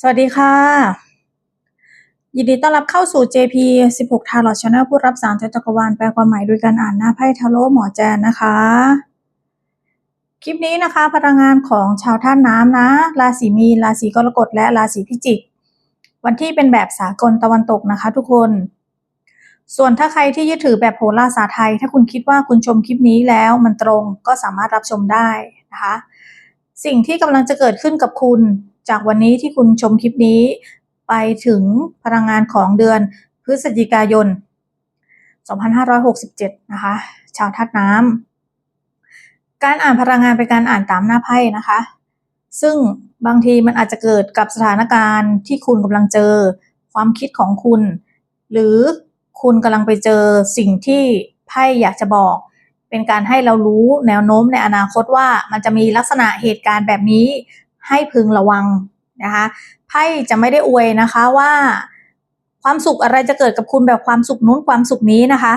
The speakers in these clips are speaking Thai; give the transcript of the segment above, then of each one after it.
สวัสดีค่ะ ยินดีต้อนรับเข้าสู่ JP 16 Tarot Channel ผู้รับสารจักรวาลแปลความหมายโดยการอ่านหน้าไพ่ทาโร่หมอแจนนะคะ คลิปนี้นะคะ พลังงานของชาวท่านน้ำนะ ราศีมีนราศีกรกฎและราศีพิจิก วันที่เป็นแบบสากลตะวันตกนะคะทุกคน ส่วนถ้าใครที่ยึดถือแบบโหราศาสตร์ไทย ถ้าคุณคิดว่าคุณชมคลิปนี้แล้วมันตรงก็สามารถรับชมได้นะคะ สิ่งที่กำลังจะเกิดขึ้นกับคุณ จากวันนี้ที่คุณชมคลิปนี้ ไปถึงพลังงานของเดือนพฤศจิกายน 2567 นะคะ ชาวทัดน้ำการอ่านพลังงานเป็นการอ่านตามหน้าไพ่นะคะ ซึ่งบางทีมันอาจจะเกิดกับสถานการณ์ที่คุณกำลังเจอ ความคิดของคุณ หรือคุณกำลังไปเจอสิ่งที่ไพ่อยากจะบอก เป็นการให้เรารู้แนวโน้มในอนาคตว่ามันจะมีลักษณะเหตุการณ์แบบนี้ ให้พึงระวังนะคะไพ่จะไม่ได้อวยนะคะว่าความสุขอะไรจะเกิดกับคุณแบบความสุขนู้นความสุขนี้นะคะ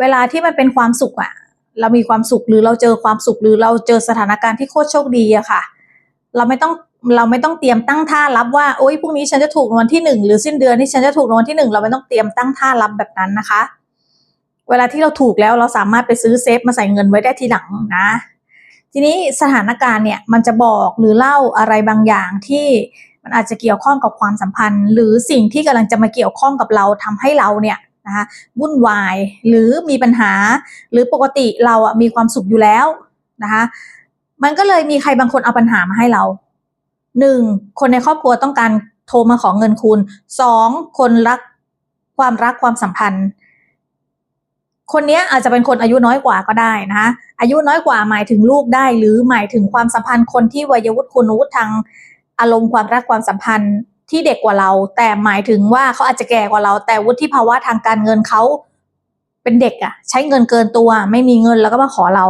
เวลาที่มันเป็นความสุขอะเรามีความสุขหรือเราเจอความสุขหรือเราเจอสถานการณ์ที่โคตรโชคดีอะค่ะ เราไม่ต้องเราไม่ต้องเตรียมตั้งท่ารับว่าโอ๊ยพรุ่งนี้ฉันจะถูกรางวัลที่หนึ่งหรือสิ้นเดือนนี้ฉันจะถูกรางวัลที่หนึ่งเราไม่ต้องเตรียมตั้งท่ารับแบบนั้นนะคะ เวลาที่เราถูกแล้วเราสามารถไปซื้อเซฟมาใส่เงินไว้ได้ทีหลังนะ ทีนี้สถานการณ์เนี่ยมันจะบอกหรือเล่าอะไรบางอย่างที่มันอาจจะเกี่ยวข้องกับความสัมพันธ์ หรือสิ่งที่กำลังจะมาเกี่ยวข้องกับเราทำให้เราเนี่ยนะคะวุ่นวายหรือมีปัญหา หรือปกติเราอะมีความสุขอยู่แล้วนะคะมันก็เลยมีใครบางคนเอาปัญหามาให้เราหนึ่งคนในครอบครัวต้องการโทรมาขอเงินคุณสองคนรักความรักความสัมพันธ์ คนนี้อาจจะเป็นคนอายุน้อยกว่าก็ได้นะคะอายุน้อยกว่าหมายถึงลูกได้ หรือหมายถึงความสัมพันธ์คนที่วัยวุฒิคุณวุฒิทางอารมณ์ความรักความสัมพันธ์ที่เด็กกว่าเรา แต่หมายถึงว่าเขาอาจจะแก่กว่าเรา แต่วุฒิภาวะทางการเงินเขาเป็นเด็กอะใช้เงินเกินตัว ไม่มีเงินแล้วก็มาขอเรา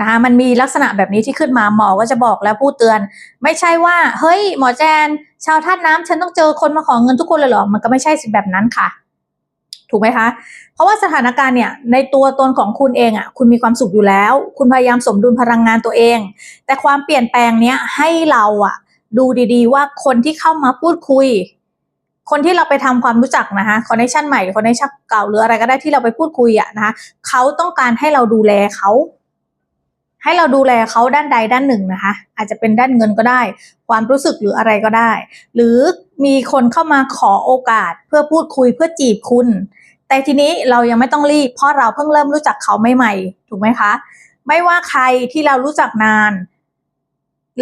นะคะมันมีลักษณะแบบนี้ที่ขึ้นมาหมอก็จะบอกแล้วพูดเตือน ไม่ใช่ว่า เฮ้ย หมอแจน ชาวท่าน้ำฉันต้องเจอคนมาขอเงินทุกคนเลยเหรอมันก็ไม่ใช่สิแบบนั้นค่ะ ถูกไหมคะ เพราะว่าสถานการณ์เนี่ยในตัวตนของคุณเองอะ่ะคุณมีความสุขอยู่แล้ว คุณพยายามสมดุลพลังงานตัวเอง แต่ความเปลี่ยนแปลงเนี้ยให้เราอะ่ะดูดีๆ ว่าคนที่เข้ามาพูดคุย คนที่เราไปทำความรู้จักนะคะคอนเนคชั่นใหม่คอนเนคชั่นเก่าหรืออะไรก็ได้ที่เราไปพูดคุยอะนะคะเขาต้องการให้เราดูแลเขาให้เราดูแลเขาด้านใดด้านหนึ่งนะคะ อาจจะเป็นด้านเงินก็ได้ ความรู้สึกหรืออะไรก็ได้ หรือมีคนเข้ามาขอโอกาสเพื่อพูดคุยเพื่อจีบคุณ แต่ทีนี้เรายังไม่ต้องรีบ เพราะเราเพิ่งเริ่มรู้จักเขาใหม่ๆถูกไหมคะ ไม่ว่าใครที่เรารู้จักนาน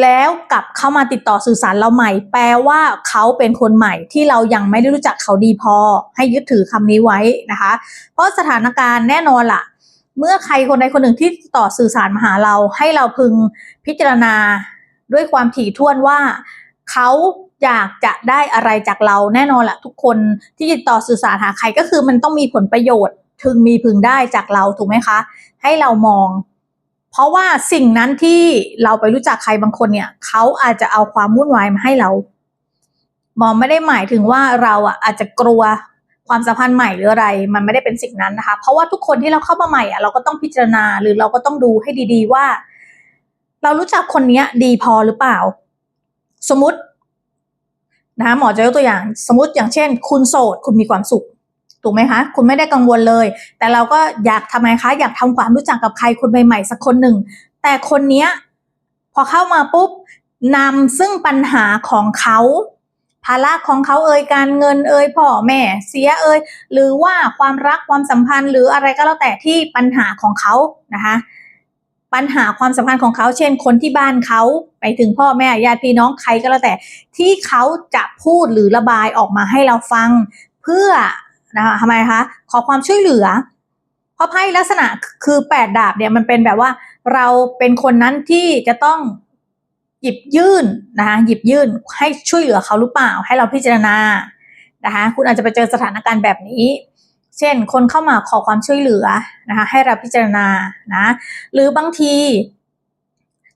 แล้วกลับเข้ามาติดต่อสื่อสารเราใหม่ แปลว่าเขาเป็นคนใหม่ที่เรายังไม่ได้รู้จักเขาดีพอ ให้ยึดถือคำนี้ไว้นะคะ เพราะสถานการณ์แน่นอนล่ะ เมื่อใครคนใดคนหนึ่งที่ต่อสื่อสารมาหาเรา ให้เราพึงพิจารณาด้วยความถี่ถ้วนว่าเขา อยากจะได้อะไรจากเราแน่นอนแหละทุกคนที่ติดต่อสื่อสารหาใครก็คือมันต้องมีผลประโยชน์ถึงมีพึงได้จากเราถูกไหมคะ ให้เรามอง เพราะว่าสิ่งนั้นที่เราไปรู้จักใครบางคนเนี่ยเขาอาจจะเอาความวุ่นวายมาให้เรามองไม่ได้หมายถึงว่าเราอะอาจจะกลัวความสัมพันธ์ใหม่หรืออะไร มันไม่ได้เป็นสิ่งนั้นนะคะ เพราะว่าทุกคนที่เราเข้ามาใหม่อะเราก็ต้องพิจารณาหรือเราก็ต้องดูให้ดี ๆ ว่า เรารู้จักคนนี้ดีพอหรือเปล่า สมมติ นะคะหมอจะยกตัวอย่างสมมติอย่างเช่น คุณโสดคุณมีความสุขถูกไหมคะคุณไม่ได้กังวลเลย แต่เราก็อยากทำไมคะอยากทำความรู้จักกับใครคนใหม่ๆสักคนหนึ่ง แต่คนเนี้ยพอเข้ามาปุ๊บนำซึ่งปัญหาของเขาภาระของเขาเอ่ยการเงินเอ่ยพ่อแม่เสียเอ่ยหรือว่าความรักความสัมพันธ์หรืออะไรก็แล้วแต่ที่ปัญหาของเขานะคะ ปัญหาความสัมพันธ์ของเขา เช่น คนที่บ้านเขาไปถึงพ่อแม่ญาติพี่น้องใครก็แล้วแต่ ที่เขาจะพูดหรือระบายออกมาให้เราฟัง เพื่อนะคะทำไมคะขอความช่วยเหลือ เพราะไพ่ลักษณะคือแปดดาบเนี่ยมันเป็นแบบว่า เราเป็นคนนั้นที่จะต้องหยิบยื่นนะคะหยิบยื่นให้ช่วยเหลือเขาหรือเปล่า ให้เราพิจารณานะคะคุณอาจจะไปเจอสถานการณ์แบบนี้ เช่น คนเข้ามาขอความช่วยเหลือนะคะให้เราพิจารณานะหรือบางที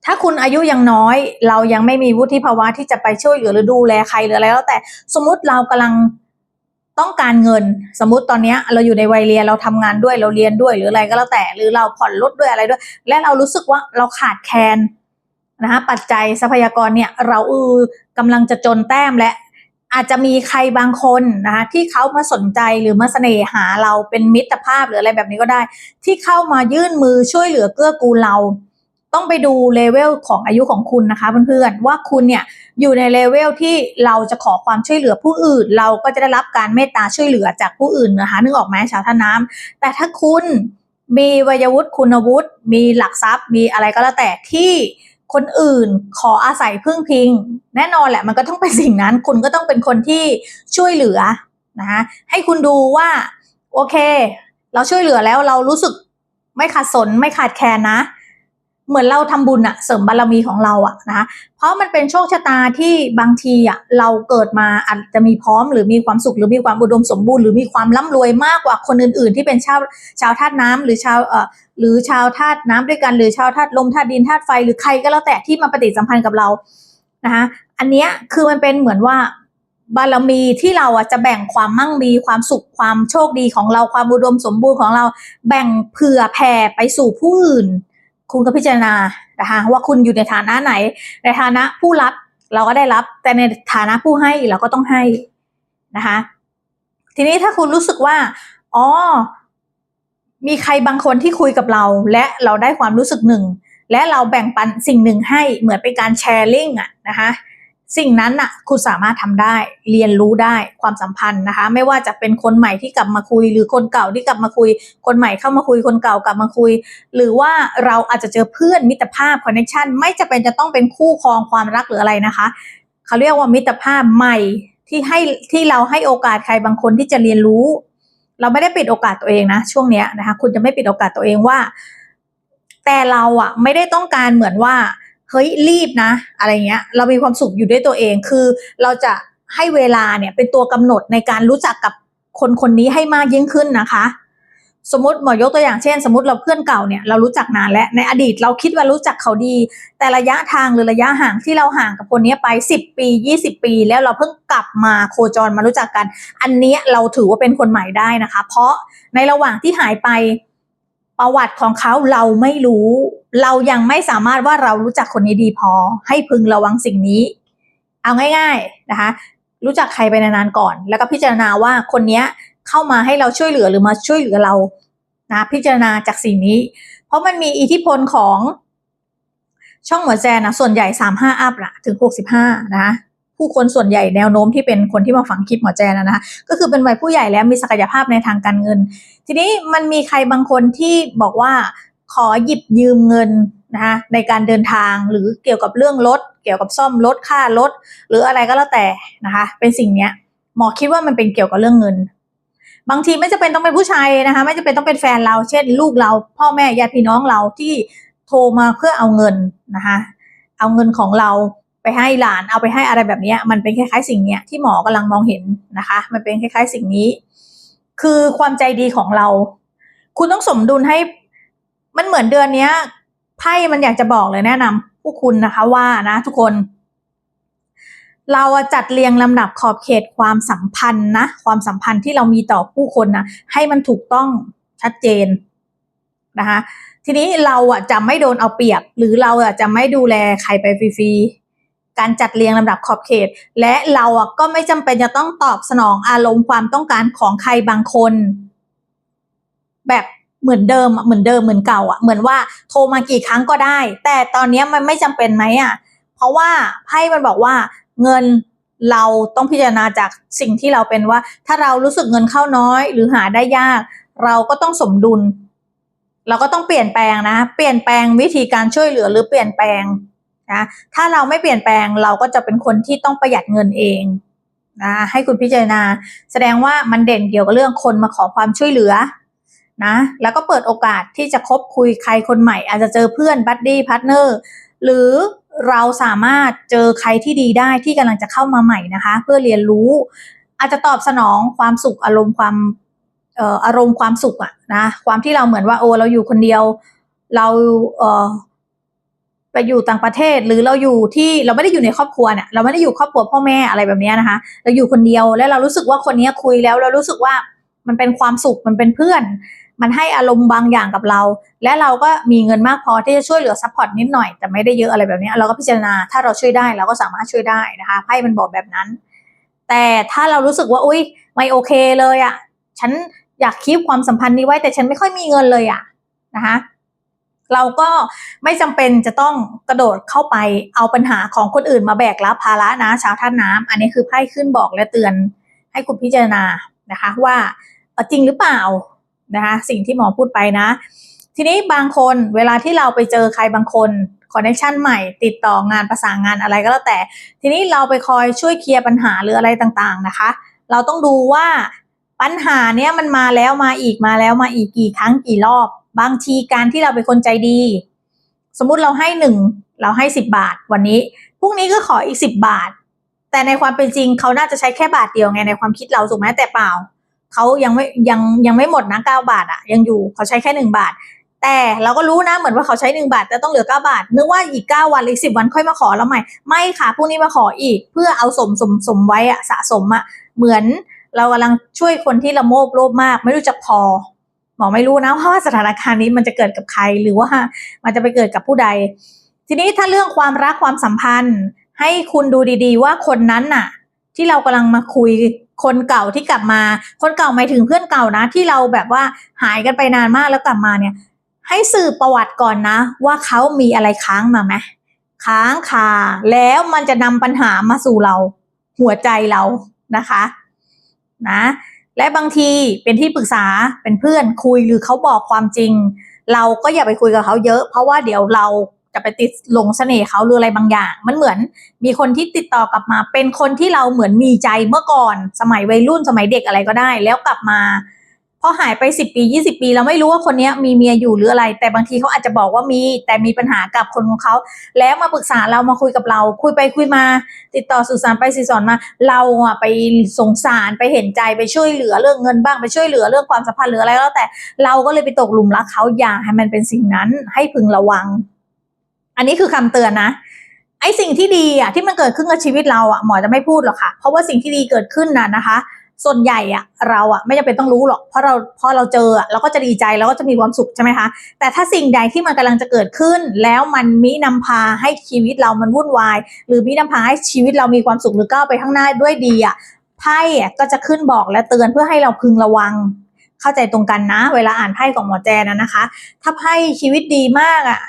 ถ้าคุณอายุยังน้อย เรายังไม่มีวุฒิภาวะที่จะไปช่วยเหลือหรือดูแลใครหรืออะไรแล้วแต่สมมติเรากำลังต้องการเงินสมมติตอนนี้เราอยู่ในวัยเรียนเราทำงานด้วยเราเรียนด้วยหรืออะไรก็แล้วแต่ หรือเราผ่อนรถด้วยอะไรด้วย และเรารู้สึกว่าเราขาดแคลนนะคะปัจจัยทรัพยากรเนี่ยเราเออกำลังจะจนแต้มและ อาจจะมีใครบางคนนะคะที่เขามาสนใจหรือมาเสน่หาเราเป็นมิตรภาพหรืออะไรแบบนี้ก็ได้ ที่เข้ามายื่นมือช่วยเหลือเกื้อกูลเรา ต้องไปดูเลเวลของอายุของคุณนะคะเพื่อนๆว่าคุณเนี่ยอยู่ในเลเวลที่เราจะขอความช่วยเหลือผู้อื่น เราก็จะได้รับการเมตตาช่วยเหลือจากผู้อื่นนะคะนึกออกไหมชาวท่าน้ำแต่ถ้าคุณมีวัยวุฒิคุณวุฒิมีหลักทรัพย์ มีอะไรก็แล้วแต่ที่ คนอื่นขออาศัยพึ่งพิง แน่นอนแหละมันก็ต้องเป็นสิ่งนั้น คุณก็ต้องเป็นคนที่ช่วยเหลือนะคะให้คุณดูว่า โอเค เราช่วยเหลือแล้วเรารู้สึกไม่ขาดสนไม่ขาดแคลนนะ เหมือนเราทำบุญอะเสริมบารมีของเราอะนะคะเพราะมันเป็นโชคชะตาที่บางทีอะเราเกิดมาอาจจะมีพร้อมหรือมีความสุขหรือมีความอุดมสมบูรณ์หรือมีความร่ำรวยมากกว่าคนอื่น ๆ ที่เป็นชาวชาวธาตุน้ำหรือชาวเอ่อหรือชาวธาตุน้ำด้วยกันหรือชาวธาตุลมธาตุดินธาตุไฟหรือใครก็แล้วแต่ที่มาปฏิสัมพันธ์กับเรานะคะอันเนี้ยคือมันเป็นเหมือนว่าบารมีที่เราอะจะแบ่งความมั่งมีความสุขความโชคดีของเราความอุดมสมบูรณ์ของเราแบ่งเผื่อแผ่ไปสู่ผู้อื่น คุณก็พิจารณานะคะว่าคุณอยู่ในฐานะไหน ในฐานะผู้รับเราก็ได้รับ แต่ในฐานะผู้ให้เราก็ต้องให้นะคะ ทีนี้ถ้าคุณรู้สึกว่าอ๋อมีใครบางคนที่คุยกับเรา และเราได้ความรู้สึกหนึ่ง และเราแบ่งปันสิ่งหนึ่งให้เหมือนเป็นการแชร์ลิงอะนะคะ สิ่งนั้นน่ะคุณสามารถทำได้เรียนรู้ได้ความสัมพันธ์นะคะ ไม่ว่าจะเป็นคนใหม่ที่กลับมาคุย หรือคนเก่าที่กลับมาคุย คนใหม่เข้ามาคุยคนเก่ากลับมาคุย หรือว่าเราอาจจะเจอเพื่อนมิตรภาพคอนเนคชันไม่จะเป็นจะต้องเป็นคู่ครองความรักหรืออะไรนะคะเขาเรียกว่ามิตรภาพใหม่ที่ให้ที่เราให้โอกาสใครบางคนที่จะเรียนรู้ เราไม่ได้ปิดโอกาสตัวเองนะ ช่วงเนี้ยนะคะ คุณจะไม่ปิดโอกาสตัวเองว่า แต่เราอะไม่ได้ต้องการเหมือนว่า เฮ้ยรีบนะ อะไรเงี้ย เรามีความสุขอยู่ด้วยตัวเองคือเราจะให้เวลาเนี่ยเป็นตัวกำหนดในการรู้จักกับคนคนนี้ให้มากยิ่งขึ้นนะคะ สมมติหมอยกตัวอย่างเช่น สมมติเราเพื่อนเก่าเนี่ยเรารู้จักนานแล้วในอดีตเราคิดว่ารู้จักเขาดี แต่ระยะทางหรือระยะห่างที่เราห่างกับคนนี้ไป 10 ปี 20 ปี แล้วเราเพิ่งกลับมาโคจรมารู้จักกัน อันนี้เราถือว่าเป็นคนใหม่ได้นะคะ เพราะในระหว่างที่หายไปประวัติของเขาเราไม่รู้ เรายังไม่สามารถว่าเรารู้จักคนนี้ดีพอ ให้พึงระวังสิ่งนี้ เอาง่าย ๆนะคะ รู้จักใครไปนานๆก่อน แล้วก็พิจารณาว่าคนนี้เข้ามาให้เราช่วยเหลือหรือมาช่วยเหลือเรานะพิจารณาจากสิ่งนี้ เพราะมันมีอิทธิพลของช่องหัวแจนะส่วนใหญ่สามห้าอัพละถึงหกสิบห้านะผู้คนส่วนใหญ่แนวโน้มที่เป็นคนที่มาฝังคลิปหมอแจนะนะคะก็คือเป็นวัยผู้ใหญ่แล้วมีศักยภาพในทางการเงิน ทีนี้มันมีใครบางคนที่บอกว่า ขอหยิบยืมเงินนะคะในการเดินทางหรือเกี่ยวกับเรื่องรถเกี่ยวกับซ่อมรถค่ารถหรืออะไรก็แล้วแต่นะคะ เป็นสิ่งเนี้ยหมอคิดว่ามันเป็นเกี่ยวกับเรื่องเงิน บางทีไม่จะเป็นต้องเป็นผู้ชายนะคะ ไม่จะเป็นต้องเป็นแฟนเรา เช่น ลูกเรา พ่อแม่ญาติพี่น้องเราที่โทรมาเพื่อเอาเงินนะคะเอาเงินของเราไปให้หลานเอาไปให้อะไรแบบเนี้ยมันเป็นคล้ายๆ สิ่งเนี้ยที่หมอกำลังมองเห็นนะคะ มันเป็นคล้าย ๆ สิ่งนี้ คือความใจดีของเรา คุณต้องสมดุลให้ มันเหมือนเดือนเนี้ยไพ่มันอยากจะบอกเลยแนะนำผู้คุณนะคะว่านะทุกคน เราจัดเรียงลำดับขอบเขตความสัมพันธ์นะ ความสัมพันธ์ที่เรามีต่อผู้คนนะให้มันถูกต้องชัดเจนนะคะทีนี้เราอะจะไม่โดนเอาเปรียบ หรือเราอะจะไม่ดูแลใครไปฟรีๆการจัดเรียงลำดับขอบเขต และเราอะก็ไม่จำเป็นจะต้องตอบสนองอารมณ์ความต้องการของใครบางคน แบบ เหมือนเดิมเหมือนเดิมเหมือนเก่าอะเหมือนว่าโทรมากี่ครั้งก็ได้ แต่ตอนนี้มันไม่จำเป็นไหมอะเพราะว่าไพ่มันบอกว่าเงินเราต้องพิจารณาจากสิ่งที่เราเป็นว่า ถ้าเรารู้สึกเงินเข้าน้อย หรือหาได้ยาก เราก็ต้องสมดุล เราก็ต้องเปลี่ยนแปลงนะ เปลี่ยนแปลงวิธีการช่วยเหลือหรือเปลี่ยนแปลงนะถ้าเราไม่เปลี่ยนแปลงเราก็จะเป็นคนที่ต้องประหยัดเงินเองนะให้คุณพิจารณา แสดงว่ามันเด่นเกี่ยวกับเรื่องคนมาขอความช่วยเหลือ นะแล้วก็เปิดโอกาสที่จะคบคุยใครคนใหม่ อาจจะเจอเพื่อนบัดดี้พาร์ทเนอร์หรือเราสามารถเจอใครที่ดีได้ที่กำลังจะเข้ามาใหม่นะคะ เพื่อเรียนรู้ อาจจะตอบสนองความสุขอารมณ์ความเอ่ออารมณ์ความสุขอะนะความที่เราเหมือนว่าโอ้เราอยู่คนเดียว เราเอ่อไปอยู่ต่างประเทศหรือเราอยู่ที่เราไม่ได้อยู่ในครอบครัวเนี่ยเราไม่ได้อยู่ครอบครัวพ่อแม่อะไรแบบนี้นะคะ เราอยู่คนเดียวแล้วเรารู้สึกว่าคนนี้คุยแล้วเรารู้สึกว่ามันเป็นความสุขมันเป็นเพื่อน มันให้อารมณ์บางอย่างกับเรา และเราก็มีเงินมากพอที่จะช่วยเหลือซัพพอร์ตนิดหน่อย แต่ไม่ได้เยอะอะไรแบบนี้ เราก็พิจารณาถ้าเราช่วยได้เราก็สามารถช่วยได้นะคะไพ่มันบอกแบบนั้น แต่ถ้าเรารู้สึกว่าอุ้ยไม่โอเคเลยอะ่ะฉันอยากคีบความสัมพันธ์นี้ไว้ แต่ฉันไม่ค่อยมีเงินเลยอะ่ะนะคะเราก็ไม่จำเป็นจะต้องกระโดดเข้าไปเอาปัญหาของคนอื่นมาแบกรับภาระนะชาวท่านน้ำอันนี้คือไพ่ขึ้นบอกและเตือนให้คุณพิจารณานะคะ ว่าจริงหรือเปล่า นะคะสิ่งที่หมอพูดไปนะ ทีนี้บางคนเวลาที่เราไปเจอใครบางคนคอนเนคชันใหม่ติดต่องานประสานงานอะไรก็แล้วแต่ ทีนี้เราไปคอยช่วยเคลียร์ปัญหาหรืออะไรต่างๆนะคะ เราต้องดูว่าปัญหาเนี้ยมันมาแล้วมาอีกมาแล้วมาอีกกี่ครั้งกี่รอบ บางทีการที่เราเป็นคนใจดี สมมุติเราให้หนึ่งเราให้สิบบาทวันนี้พรุ่งนี้ก็ขออีกสิบบาท แต่ในความเป็นจริงเขาน่าจะใช้แค่บาทเดียวไงในความคิดเราถูกไหมแต่เปล่า เขายังไม่ยังยังไม่หมดนะเก้าบาทอะยังอยู่เขาใช้แค่หนึ่งบาท แต่เราก็รู้นะเหมือนว่าเขาใช้หนึ่งบาทแต่ต้องเหลือเก้าบาทนึกว่าอีกเก้าวันหรือสิบวันค่อยมาขอแล้วใหม่ ไม่ค่ะพรุ่งนี้มาขออีก เพื่อเอาสมสมสมไว้อะสะสมอะเหมือนเรากำลังช่วยคนที่ละโมบโลภมาก ไม่รู้จักพอหมอไม่รู้นะว่าสถานการณ์นี้มันจะเกิดกับใครหรือว่ามันจะไปเกิดกับผู้ใด ทีนี้ถ้าเรื่องความรักความสัมพันธ์ ให้คุณดูดี ๆ ว่าคนนั้นน่ะ ที่เรากำลังมาคุย คนเก่าที่กลับมา คนเก่าหมายถึงเพื่อนเก่านะ ที่เราแบบว่าหายกันไปนานมากแล้วกลับมาเนี่ย ให้สืบประวัติก่อนนะ ว่าเขามีอะไรค้างมาไหมค้างคาแล้วมันจะนำปัญหามาสู่เรา หัวใจเรานะคะ นะ และบางทีเป็นที่ปรึกษาเป็นเพื่อนคุยหรือเขาบอกความจริง เราก็อย่าไปคุยกับเขาเยอะ เพราะว่าเดี๋ยวเรา จะไปติดหลงเสน่ห์เขาหรืออะไรบางอย่าง มันเหมือนมีคนที่ติดต่อกลับมา เป็นคนที่เราเหมือนมีใจเมื่อก่อน สมัยวัยรุ่นสมัยเด็กอะไรก็ได้ แล้วกลับมาพอหายไปสิบปียี่สิบปี เราไม่รู้ว่าคนนี้มีเมียอยู่หรืออะไร แต่บางทีเขาอาจจะบอกว่ามี แต่มีปัญหากับคนของเขา แล้วมาปรึกษาเรามาคุยกับเรา คุยไปคุยมา ติดต่อสื่อสารไปสื่อสารมา เราอะไปสงสารไปเห็นใจไปช่วยเหลือเรื่องเงินบ้างไปช่วยเหลือเรื่องความสัมพันธ์หรืออะไรก็แล้วแต่เราก็เลยไปตกหลุมรักเขาอย่าให้มันเป็นสิ่งนั้นให้พึงระวัง อันนี้คือคำเตือนนะไอ้สิ่งที่ดีอะที่มันเกิดขึ้นกับชีวิตเราอะหมอจะไม่พูดหรอกค่ะ เพราะว่าสิ่งที่ดีเกิดขึ้นน่ะนะคะ ส่วนใหญ่อะเราอะไม่จำเป็นต้องรู้หรอกเพราะเราพอเราเจอเราก็จะดีใจเราก็จะมีความสุขใช่ไหมคะแต่ถ้าสิ่งใดที่มันกำลังจะเกิดขึ้น แล้วมันมินำพาให้ชีวิตเรามันวุ่นวาย หรือมินำพาให้ชีวิตเรามีความสุขหรือก้าวไปข้างหน้าด้วยดีอะไพ่อะก็จะขึ้นบอกและเตือนเพื่อให้เราพึงระวังเข้าใจตรงกันนะ เวลาอ่านไพ่ของหมอแจนะนะคะ ถ้าไพ่ชีวิตดีมากอะ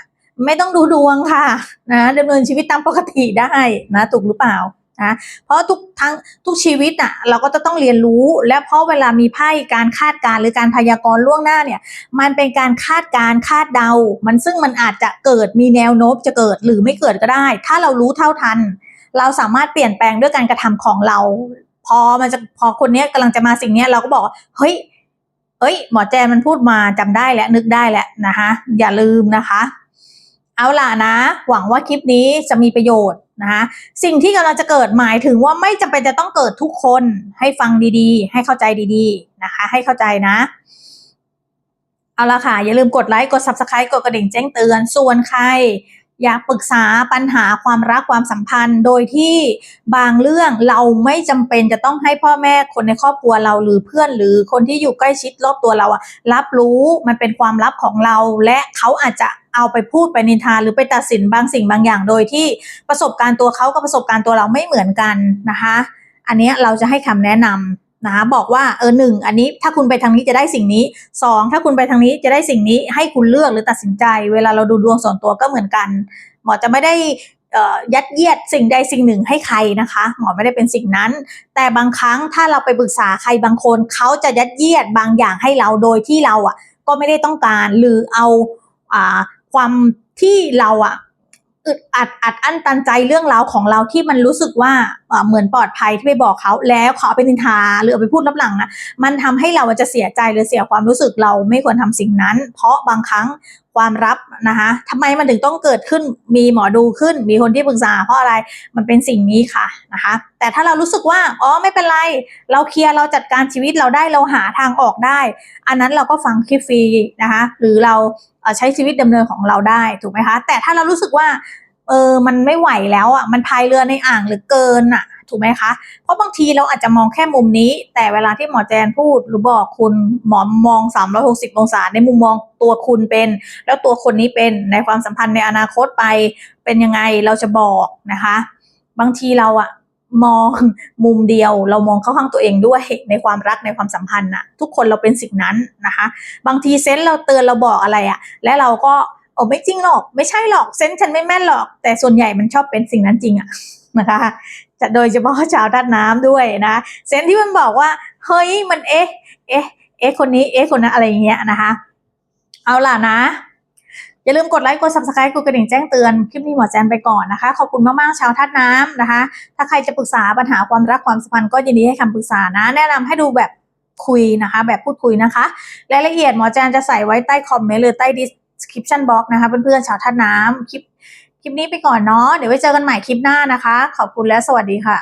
ไม่ต้องดูดวงค่ะนะดำเนินชีวิตตามปกติได้นะถูกหรือเปล่านะเพราะทุกทั้งทุกชีวิตอะเราก็จะต้องเรียนรู้ และเพราะเวลามีไพ่การคาดการหรือการพยากรณ์ล่วงหน้าเนี่ย มันเป็นการคาดการคาดเดา มันซึ่งมันอาจจะเกิดมีแนวโน้มจะเกิดหรือไม่เกิดก็ได้ ถ้าเรารู้เท่าทัน เราสามารถเปลี่ยนแปลงด้วยการกระทำของเรา พอมันจะพอคนเนี้ยกำลังจะมาสิ่งเนี้ยเราก็บอกเฮ้ยเอ้ย หมอแจมันพูดมาจำได้แล้วนึกได้แล้วนะคะอย่าลืมนะคะ เอาล่ะนะ หวังว่าคลิปนี้จะมีประโยชน์นะคะสิ่งที่กำลังจะเกิดหมายถึงว่าไม่จำเป็นจะต้องเกิดทุกคนให้ฟังดีๆ ให้เข้าใจดีๆนะคะ ให้เข้าใจนะเอาละค่ะ อย่าลืมกดไลค์ กด subscribe กดกระดิ่งแจ้งเตือน ส่วนใคร อยากปรึกษาปัญหาความรักความสัมพันธ์ โดยที่บางเรื่องเราไม่จำเป็นจะต้องให้พ่อแม่คนในครอบครัวเราหรือเพื่อนหรือคนที่อยู่ใกล้ชิดรอบตัวเราอะรับรู้มันเป็นความลับของเรา และเขาอาจจะเอาไปพูดไปนินทาหรือไปตัดสินบางสิ่งบางอย่าง โดยที่ประสบการณ์ตัวเขากับประสบการณ์ตัวเราไม่เหมือนกันนะคะ อันนี้เราจะให้คำแนะนำ นะคะบอกว่าเออหนึ่งอันนี้ถ้าคุณไปทางนี้จะได้สิ่งนี้สองถ้าคุณไปทางนี้จะได้สิ่งนี้ให้คุณเลือกหรือตัดสินใจ เวลาเราดูดวงส่วนตัวก็เหมือนกัน หมอจะไม่ได้ยัดเยียดสิ่งใดสิ่งหนึ่งให้ใครนะคะ หมอไม่ได้เป็นสิ่งนั้น แต่บางครั้งถ้าเราไปปรึกษาใครบางคนเขาจะยัดเยียดบางอย่างให้เราโดยที่เราอะก็ไม่ได้ต้องการหรือเอาอ่าความที่เราอะอึดอัดอัดอั้นตันใจเรื่องราวของเราที่มันรู้สึกว่า เหมือนปลอดภัยที่ไปบอกเขาแล้วเขาเอไปนินทาหรือไปพูดรับหลังนะมันทำให้เราจะเสียใจหรือเสียความรู้สึกเราไม่ควรทำสิ่งนั้น เพราะบางครั้งความลับนะคะทำไมมันถึงต้องเกิดขึ้นมีหมอดูขึ้น มีคนที่ปรึกษาเพราะอะไรมันเป็นสิ่งนี้ค่ะนะคะ แต่ถ้าเรารู้สึกว่าอ๋อไม่เป็นไร เราเคลียร์เราจัดการชีวิตเราได้เราหาทางออกได้ อันนั้นเราก็ฟังคลิปฟรีนะคะ หรือเราใช้ชีวิตดำเนินของเราได้ถูกไหมคะ แต่ถ้าเรารู้สึกว่า เออมันไม่ไหวแล้วอะมันพายเรือในอ่างหรือเกินอะ ถูกไหมคะ เพราะบางทีเราอาจจะมองแค่มุมนี้ แต่เวลาที่หมอแจนพูดหรือบอกคุณหมอมอง 360 องศาในมุมมองตัวคุณเป็น แล้วตัวคนนี้เป็นในความสัมพันธ์ในอนาคตไปเป็นยังไงเราจะบอกนะคะ บางทีเราอะมองมุมเดียวเรามองเข้าข้างตัวเองด้วยในความรักในความสัมพันธ์น่ะ ทุกคนเราเป็นสิ่งนั้นนะคะ บางทีเซนส์เราเตือนเราบอกอะไรอะและเราก็ อ้ไม่จริงหรอก ไม่ใช่หรอกเซนฉันไม่แม่นหรอก แต่ส่วนใหญ่มันชอบเป็นสิ่งนั้นจริงอะนะคะจะโดยเฉพาะชาวด้านน้ำด้วยนะเซนที่มันบอกว่า เฮ้ยมันเอ๊ะเอ๊ะเอ๊ะคนนี้เอ๊ะคนนั้นอะไรอย่างเงี้ยนะคะ เอาล่ะนะ อย่าลืมกดไลค์กด subscribe กดกระดิ่งแจ้งเตือน คลิปนี้หมอแจนไปก่อนนะคะ ขอบคุณมากๆชาวทัดน้ำนะคะ ถ้าใครจะปรึกษาปัญหาความรักความสัมพันธ์ก็ยินดีให้คำปรึกษานะ แนะนำให้ดูแบบคุยนะคะ แบบพูดคุยนะคะรายละเอียดหมอแจนจะใส่ไว้ใต้คอมเมนต์หรือใต้ดิส คลิปช้อนบล็อกนะคะเพื่อนๆชาวท่าน้ำคลิปคลิปนี้ไปก่อนเนาะเดี๋ยวไว้เจอกันใหม่คลิปหน้านะคะ ขอบคุณและสวัสดีค่ะ